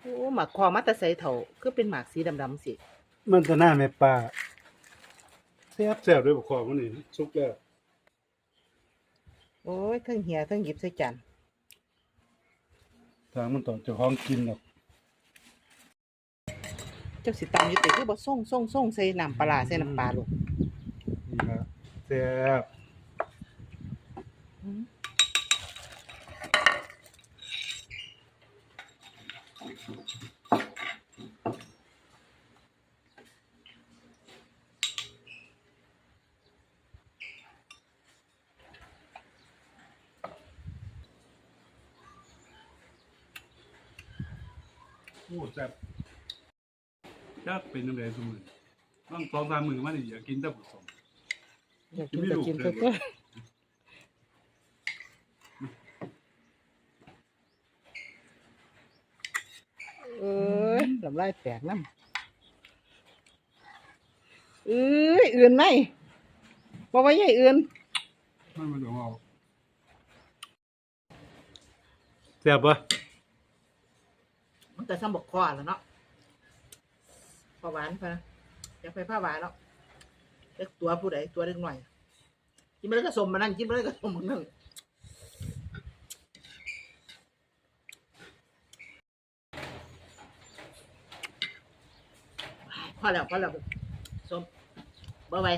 โอ้หมากคอมาแต่ใส่เถาคือเป็นหมากสีดำๆสิมันจะหน้าแม่ป้าแซ่บแซ่บด้วยบักคอมันนี่สุกแล้วโอ้ยเทั้งเหียเทั้งหยิบใส่จานทางมันต่อเจ้าของกินดอกเจ้าสิตำอยู่ติคือบ่ส่งส่งส่งใส่น้ำปลาร้าใส่น้ำปลาลูกนี่ละแซ่บ อืม โอ้แซ่บจักเป็นจังไดซุมื้อต้องสองสามมื้อมานี่อยากกินแต่ผสม อยากกินก็กินก็ก็เลำลายแตกน้ำเอ้ยอื่นไหมบ่ว่าใหญ่อื่นมันมันต้องเอาแซ่บปะมันแต่ซ้ำบอกคอแล้วเนาะพอหวานพะนะอยากไปผ้าหวานแล้วเล็กตัวผู้ใดตัวเล็กหน่อยกินไปแล้วก็สมมานั่นกินไปแล้วก็สมมานั่น พอแล้วพอแล้วสมบ่ไหว